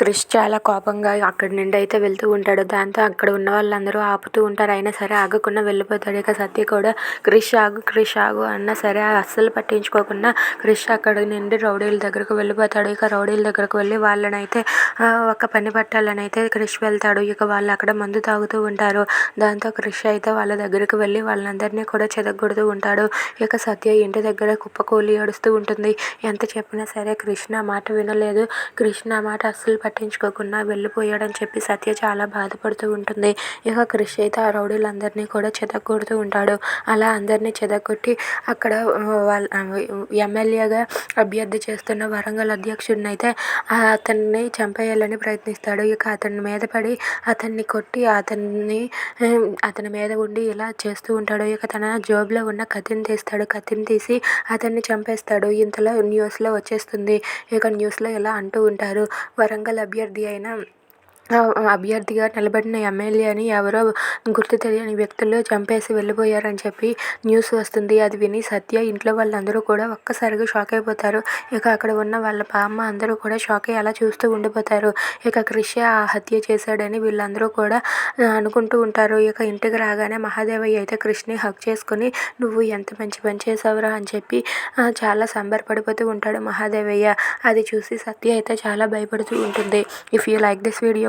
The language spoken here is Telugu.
క్రిష్ చాలా కోపంగా అక్కడి నుండి అయితే వెళ్తూ ఉంటాడు. దాంతో అక్కడ ఉన్న వాళ్ళందరూ ఆపుతూ ఉంటారు. అయినా సరే ఆగకుండా వెళ్ళిపోతాడు. ఇక సత్య కూడా క్రిష్ ఆగు క్రిష్ ఆగు అన్నా సరే అస్సలు పట్టించుకోకుండా క్రిష్ అక్కడి నుండి రౌడీల దగ్గరకు వెళ్ళిపోతాడు. ఇక రౌడీల దగ్గరకు వెళ్ళి వాళ్ళనైతే ఒక పని పట్టాలని అయితే క్రిష్ వెళ్తాడు. ఇక వాళ్ళు అక్కడ మందు తాగుతూ ఉంటారు. దాంతో క్రిష్ అయితే వాళ్ళ దగ్గరకు వెళ్ళి వాళ్ళందరినీ కూడా చెదగొడుతూ ఉంటాడు. ఇక సత్య ఇంటి దగ్గర కుప్పకూలి ఏడుస్తూ ఉంటుంది. ఎంత చెప్పినా సరే కృష్ణ మాట వినలేదు. కృష్ణ మాట అస్సలు పట్టించుకోకుండా వెళ్ళిపోయాడని చెప్పి సత్య చాలా బాధపడుతూ ఉంటుంది. ఇక క్రిష్ అయితే ఆ రౌడీలందరినీ కూడా చెదగొడుతూ ఉంటాడు. అలా అందరినీ చెదగొట్టి అక్కడ వాళ్ళ ఎమ్మెల్యేగా అభ్యర్థి చేస్తున్న వరంగల్ అధ్యక్షుడిని అయితే అతన్ని చంపేయాలని ప్రయత్నిస్తాడు. ఇక అతని మీద పడి అతన్ని కొట్టి అతన్ని అతని మీద ఉండి ఇలా చేస్తూ ఉంటాడు. ఇక తన జోబులో ఉన్న కత్తిని తీస్తాడు. కత్తిని తీసి అతన్ని చంపేస్తాడు. ఇంతలో న్యూస్లో వచ్చేస్తుంది. ఇక న్యూస్లో ఇలా అంటూ ఉంటారు. వరంగల్ అభ్యర్థి అయిన అభ్యర్థిగా నిలబడిన ఎమ్మెల్యేని ఎవరో గుర్తు తెలియని వ్యక్తులు చంపేసి వెళ్ళిపోయారని చెప్పి న్యూస్ వస్తుంది. అది విని సత్య ఇంట్లో వాళ్ళందరూ కూడా ఒక్కసారిగా షాక్ అయిపోతారు. ఇక అక్కడ ఉన్న వాళ్ళ బామ్మ అందరూ కూడా షాక్ అయ్యి అలా చూస్తూ ఉండిపోతారు. ఇక కృషి ఆ హత్య చేశాడని వీళ్ళందరూ కూడా అనుకుంటూ ఉంటారు. ఇక ఇంటికి రాగానే మహాదేవయ్య అయితే కృష్ణని హక్ చేసుకుని నువ్వు ఎంత మంచి పని చేసావురా అని చెప్పి చాలా సంబరపడిపోతూ ఉంటాడు మహాదేవయ్య. అది చూసి సత్య అయితే చాలా భయపడుతూ ఉంటుంది. If you like this video